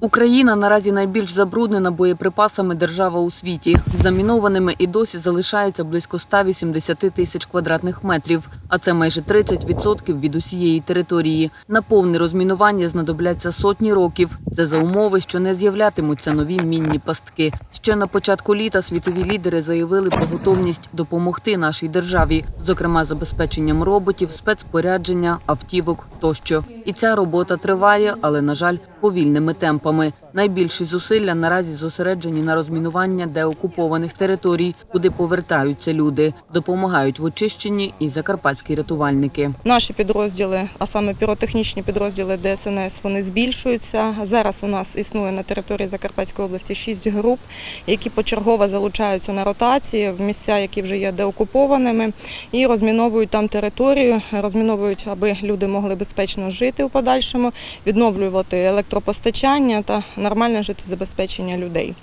Україна наразі найбільш забруднена боєприпасами держава у світі. Замінованими і досі залишається близько 180 тисяч квадратних метрів, а це майже 30% від усієї території. На повне розмінування знадобляться сотні років. Це за умови, що не з'являтимуться нові мінні пастки. Ще на початку літа світові лідери заявили про готовність допомогти нашій державі, зокрема забезпеченням роботів, спецпорядження, автівок тощо. І ця робота триває, але на жаль, повільними темпами. Найбільші зусилля наразі зосереджені на розмінування деокупованих територій, куди повертаються люди. Допомагають в очищенні і закарпатські рятувальники. Наші підрозділи, а саме піротехнічні підрозділи ДСНС, вони збільшуються. Зараз у нас існує на території Закарпатської області шість груп, які почергово залучаються на ротації в місця, які вже є деокупованими, і розміновують там територію, розміновують, аби люди могли безпечно жити у подальшому, відновлювати електропостачання та нормальне життєзабезпечення людей.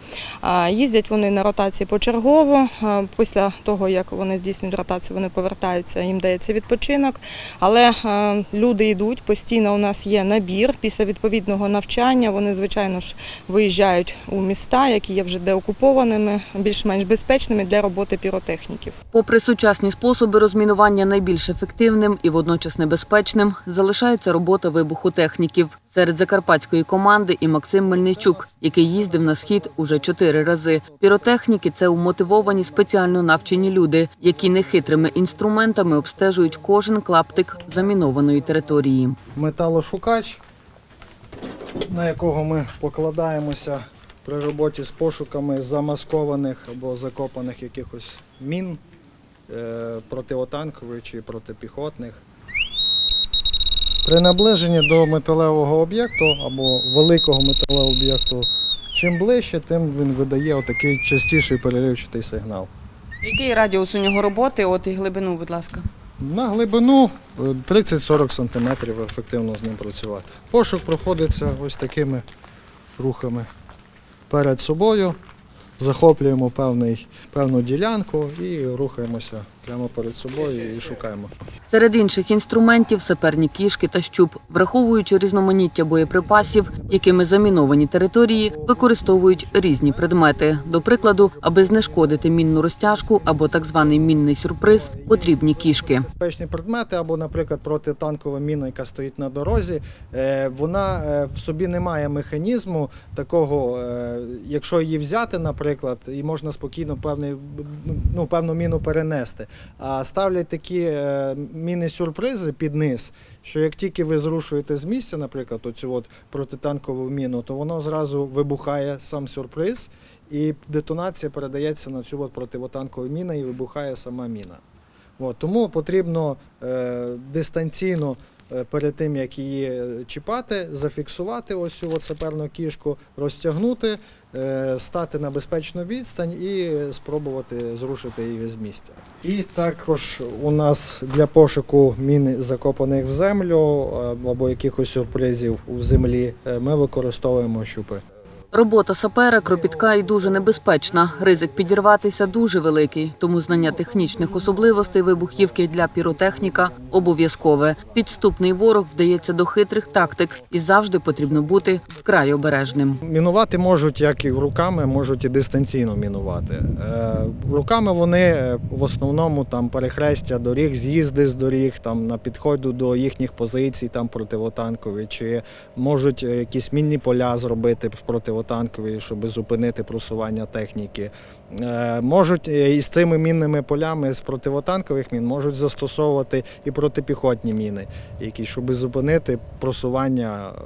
Їздять вони на ротації почергово. Після того, як вони здійснюють ротацію, вони повертаються, їм дається відпочинок. Але люди йдуть, постійно у нас є набір. Після відповідного навчання вони, звичайно ж, виїжджають у міста, які є вже деокупованими, більш-менш безпечними для роботи піротехніків. Попри сучасні способи розмінування найбільш ефективним і водночас небезпечним, залишається робота вибухотехніків. Серед закарпатської команди і Максим Мельничук, який їздив на схід уже чотири рази. Піротехніки це умотивовані спеціально навчені люди, які нехитрими інструментами обстежують кожен клаптик замінованої території. металошукач, на якого ми покладаємося при роботі з пошуками замаскованих або закопаних якихось мін е, противотанкових чи протипіхотних. При наближенні до металевого об'єкту або великого металевого об'єкту, чим ближче, тим він видає отакий частіший переривчатий сигнал. Який радіус у нього роботи? От і глибину, будь ласка. На глибину е, 30-40 см ефективно з ним працювати. Пошук проходиться ось такими рухами перед собою. Захоплюємо певний, певну ділянку і рухаємося прямо перед собою і шукаємо. Серед інших інструментів саперні кішки та щуп, враховуючи різноманіття боєприпасів, якими заміновані території, використовують різні предмети. До прикладу, аби знешкодити мінну розтяжку або так званий мінний сюрприз, потрібні кішки. Безпечні предмети або, наприклад, протитанкова міна, яка стоїть на дорозі, е, вона е, в собі не має механізму такого, е, якщо її взяти, наприклад, і можна спокійно певний, ну, певну міну перенести. Ставлять такі е, міни-сюрпризи під низ, що як тільки ви зрушуєте з місця, наприклад, оцю от протитанкову міну, то воно зразу вибухає сам сюрприз, і детонація передається на цю от противотанкову міну і вибухає сама міна. От, тому потрібно е, дистанційно перед тим, як її е, чіпати, зафіксувати ось цю саперну кішку, розтягнути, е, стати на безпечну відстань і спробувати зрушити її з місця. І також у нас для пошуку мін закопаних в землю е, або якихось сюрпризів у землі е, ми використовуємо щупи. Робота сапера кропітка і дуже небезпечна. Ризик підірватися дуже великий, тому знання технічних особливостей вибухівки для піротехніка обов'язкове. Підступний ворог вдається до хитрих тактик і завжди потрібно бути вкрай обережним. Мінувати можуть як і руками, можуть і дистанційно мінувати. Е, руками вони е, в основному там перехрестя доріг, з'їзди з доріг, там на підходу до їхніх позицій, там противотанкові, чи можуть е, якісь мінні поля зробити в противотанкові, щоб зупинити просування техніки. Е, можуть е, із цими мінними полями з противотанкових мін можуть застосовувати і протипіхотні міни, які щоб зупинити просування е,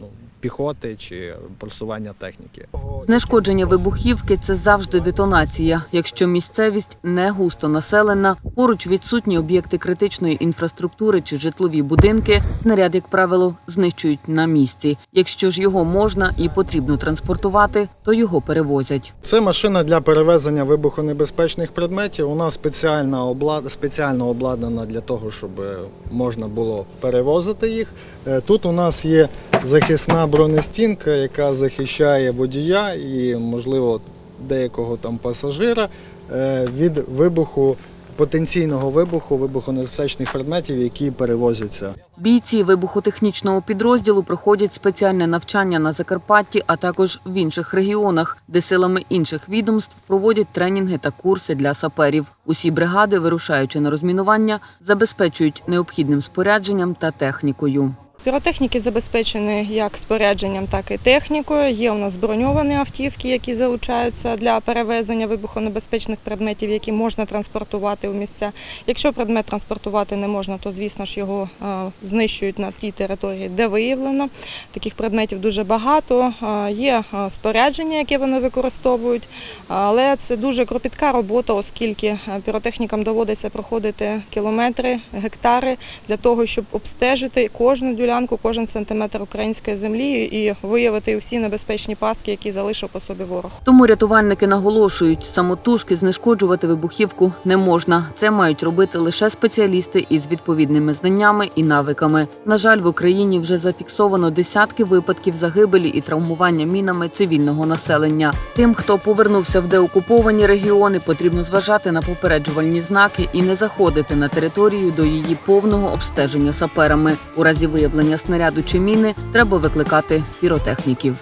ну, піхоти чи просування техніки. Знешкодження вибухівки це завжди детонація. Якщо місцевість не густо населена, поруч відсутні об'єкти критичної інфраструктури чи житлові будинки, снаряд, як правило, знищують на місці. Якщо ж його можна і потрібно транспортувати, то його перевозять. Це машина для перевезення вибухонебезпечних предметів. Вона спеціально облад... спеціально обладнана для того, щоб е, можна було перевозити їх. Е, Тут у нас є захисна бронестінка, яка захищає водія і, можливо, деякого там пасажира е, від вибуху потенційного вибуху, вибухонебезпечних предметів, які перевозяться. Бійці вибухотехнічного підрозділу проходять спеціальне навчання на Закарпатті, а також в інших регіонах, де силами інших відомств проводять тренінги та курси для саперів. Усі бригади, вирушаючи на розмінування, забезпечують необхідним спорядженням та технікою. Піротехніки забезпечені як спорядженням, так і технікою. Є у нас броньовані автівки, які залучаються для перевезення вибухонебезпечних предметів, які можна транспортувати у місця. Якщо предмет транспортувати не можна, то звісно ж його е, знищують на тій території, де виявлено. Таких предметів дуже багато. Е, Є е, спорядження, яке вони використовують, але це дуже кропітка робота, оскільки піротехнікам доводиться проходити кілометри, гектари для того, щоб обстежити кожну ділянку, кожен сантиметр української землі і виявити всі небезпечні пастки, які залишив по собі ворог. Тому рятувальники наголошують, самотужки знешкоджувати вибухівку не можна. Це мають робити лише спеціалісти із відповідними знаннями і навиками. На жаль, в Україні вже зафіксовано десятки випадків загибелі і травмування мінами цивільного населення. Тим, хто повернувся в деокуповані регіони, потрібно зважати на попереджувальні знаки і не заходити на територію до її повного обстеження саперами. У разі виявлення снаряду чи міни треба викликати піротехніків.